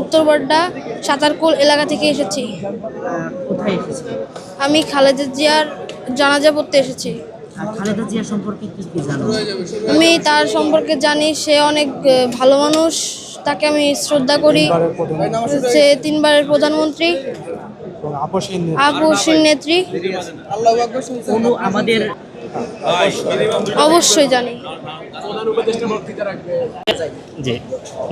উত্তরবাড্ডা সাঁতারকুল এলাকা থেকে এসেছি। কোথায় এসেছে? আমি খালেদা জিয়ার জানাজা পড়তে এসেছি। খালেদা জিয়া সম্পর্কে কি কি জানো? আমি তার সম্পর্কে জানি সে অনেক ভালো মানুষ। তাকে আমি শ্রদ্ধা করি। সে তিনবারের প্রধানমন্ত্রী। আপসীন নেত্রী। আমাদের অবশ্যই জানি। জি।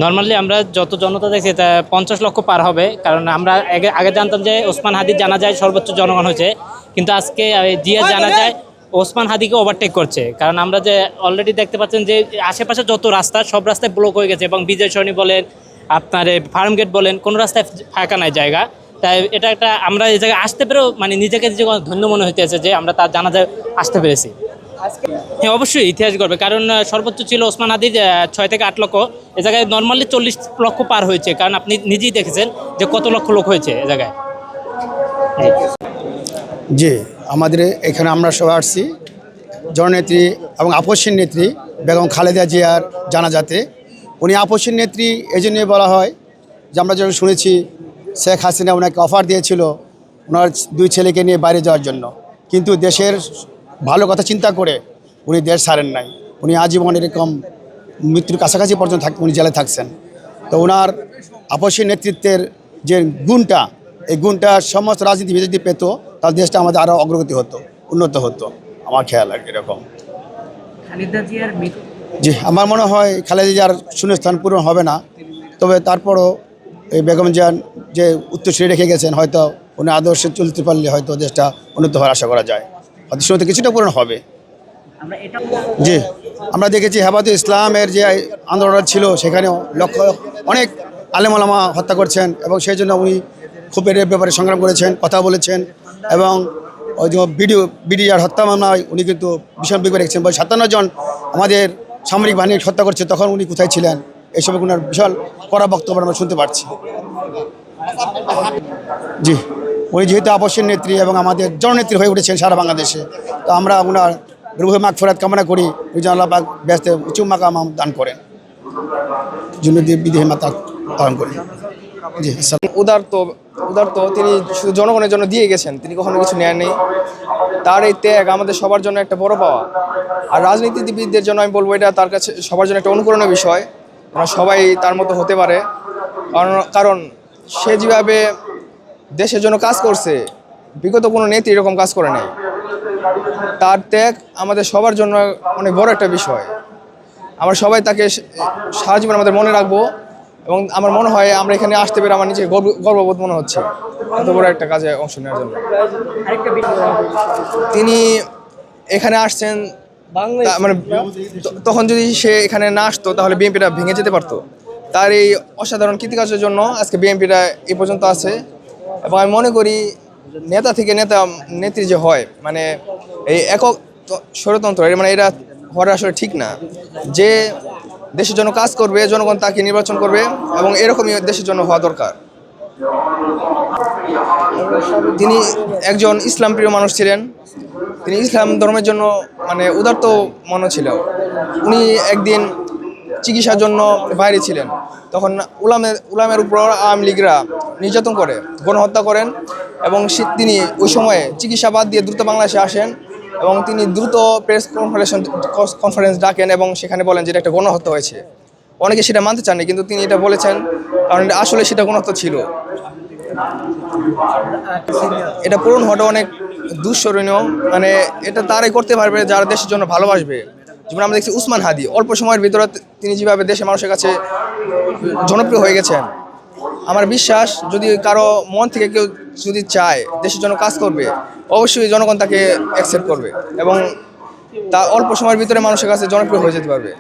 নর্মালি আমরা যত জনতা দেখছি তা পঞ্চাশ লক্ষ পার হবে। কারণ আমরা আগে আগে জানতাম যে ওসমান হাদির জানা যায় সর্বোচ্চ জনগণ হয়েছে। কিন্তু আজকে জিয়া জানা যায় ওসমান হাদিকে ওভারটেক করছে। কারণ আমরা যে অলরেডি দেখতে পাচ্ছেন যে আশেপাশে যত রাস্তা সব রাস্তায় ব্লক হয়ে গেছে। এবং বিজয় সরণি বলেন আপনার ফার্ম গেট বলেন কোনো রাস্তায় ফাঁকা নাই জায়গা। তাই এটা একটা আমরা এই জায়গায় আসতে পেরেও মানে নিজেকে যে ধন্য মনে হইতেছে যে আমরা তার জানা যায় আসতে পেরেছি। হ্যাঁ অবশ্যই ইতিহাস করবে কারণ সর্বোচ্চ ছিল ওসমান আদির ছয় থেকে আট লক্ষ। এ জায়গায় নর্মালি চল্লিশ লক্ষ পার হয়েছে কারণ আপনি নিজেই দেখেছেন যে কত লক্ষ লোক হয়েছে এ জায়গায়। জি আমাদের এখানে আমরা সবাই আসছি। জননেত্রী এবং আপসীন নেত্রী বেগম খালেদা জিয়ার জানাজাতে। উনি আপসীন নেত্রী এই জন্যই বলা হয় যে আমরা যখন শুনেছি শেখ হাসিনা ওনাকে অফার দিয়েছিল ওনার দুই ছেলেকে নিয়ে বাইরে যাওয়ার জন্য। কিন্তু দেশের ভালো কথা চিন্তা করে উনি দেশ ছাড়েন নাই। উনি আজীবন এরকম মৃত্যুর কাছাকাছি পর্যন্ত থাক উনি জেলে থাকছেন। তো ওনার আপসী নেতৃত্বের যে গুণটা এই গুণটা সমস্ত রাজনীতিবিদ যদি পেত তাহলে দেশটা আমাদের আরও অগ্রগতি হতো উন্নত হতো। আমার খেয়াল আর এরকম। জি আমার মনে হয় খালেদা জিয়ার শূন্যস্থান পূরণ হবে না। তবে তারপরও এই বেগম জিয়ান যে উত্তরসূরি রেখে গেছেন, হয়তো উনি আদর্শে চলতে পারলে হয়তো দেশটা উন্নত হওয়ার আশা করা যায়। হয়তো শুরুতে কিছুটা পূরণ হবে। জি, আমরা দেখেছি হেফাজত ইসলামের যে আন্দোলন ছিল, সেখানেও লক্ষ অনেক আলেমালামা হত্যা করছেন এবং সেই জন্য উনি খুব এর ব্যাপারে সংগ্রাম করেছেন, কথা বলেছেন এবং ওই যে বিডিও, বিডিআর হত্যা মামলায় উনি কিন্তু ভীষণ বিপদ রেখেছেন সাতান্ন জন আমাদের সামরিক বাহিনী হত্যা করছে, তখন উনি কোথায় ছিলেন? এইসব ওনার বিশাল কড়া বক্তব্য আমরা শুনতে পাচ্ছি জি, উনি যেহেতু আপসের নেত্রী এবং আমাদের জননেত্রী হয়ে উঠেছেন সারা বাংলাদেশে, তো আমরা ওনার রুহে মাগফরাত কামনা করি আল্লাহ পাক ব্যস্ত উঁচু মাকাম দান করেন। জুনুদ্দিন বিদেহী মাতা পালন করেন জি উদারত উদারত, তিনি শুধু জনগণের জন্য দিয়ে গেছেন, তিনি কখনো কিছু নেননি তার এই ত্যাগ আমাদের সবার জন্য একটা বড় পাওয়া। আর রাজনীতিবিদদের জন্য আমি বলব এটা তার কাছে সবার জন্য একটা অনুকরণীয় বিষয়। আমরা সবাই তার মতো হতে পারে। কারণ কারণ সে যেভাবে দেশের জন্য কাজ করছে বিগত কোনো নেত্রী এরকম কাজ করে নাই। তার ত্যাগ আমাদের সবার জন্য অনেক বড় একটা বিষয়। আমরা সবাই তাকে সারা জীবন আমাদের মনে রাখব এবং আমার মনে হয় আমরা এখানে আসতে পেরে আমার নিজে গর্ব- গর্ববোধ মনে হচ্ছে। এত বড় একটা কাজে অংশ নেওয়ার জন্য। তিনি এখানে আসছেন মানে তখন যদি সে এখানে না আসতো তাহলে বিএনপিটা ভেঙে যেতে পারতো। তার এই অসাধারণ কৃতিকার্যের জন্য আজকে বিএনপিটা এই পর্যন্ত আছে। এবং আমি মনে করি নেতা থেকে নেতা নেত্রী যে হয় মানে এই একক এটা মানে এটা হওয়াটা আসলে ঠিক না। যে দেশের জন্য কাজ করবে জনগণ তাকে নির্বাচন করবে এবং এরকমই দেশের জন্য হওয়া দরকার। তিনি একজন ইসলাম প্রিয় মানুষ ছিলেন। তিনি ইসলাম ধর্মের জন্য মানে উদার্ত মনে ছিল উনি একদিন চিকিৎসার জন্য বাইরে ছিলেন। তখন উলামের উলামের উপর আওয়ামী লীগরা নির্যাতন করে, গণহত্যা করেন এবং তিনি ওই সময়ে চিকিৎসা বাদ দিয়ে দ্রুত বাংলাদেশে আসেন এবং তিনি দ্রুত প্রেস কনফারেন্স কনফারেন্স ডাকেন এবং সেখানে বলেন যে এটা একটা গণহত্যা হয়েছে। অনেকে সেটা মানতে চাননি, কিন্তু তিনি এটা বলেছেন কারণ আসলে সেটা গণহত্যা ছিল। এটা পূরণ হওয়াটা অনেক দুঃস্মরণীয়। মানে এটা তারাই করতে পারবে, যারা দেশের জন্য ভালোবাসবে। যেমন আমরা দেখছি উসমান হাদি, অল্প সময়ের ভিতরে তিনি যেভাবে দেশের মানুষের কাছে জনপ্রিয় হয়ে গেছেন। আমার বিশ্বাস, যদি কারও মন থেকে কেউ যদি চায় দেশের জন্য কাজ করবে, অবশ্যই জনগণ তাকে অ্যাকসেপ্ট করবে এবং তা অল্প সময়ের ভিতরে মানুষের কাছে জনপ্রিয় হয়ে যেতে পারবে।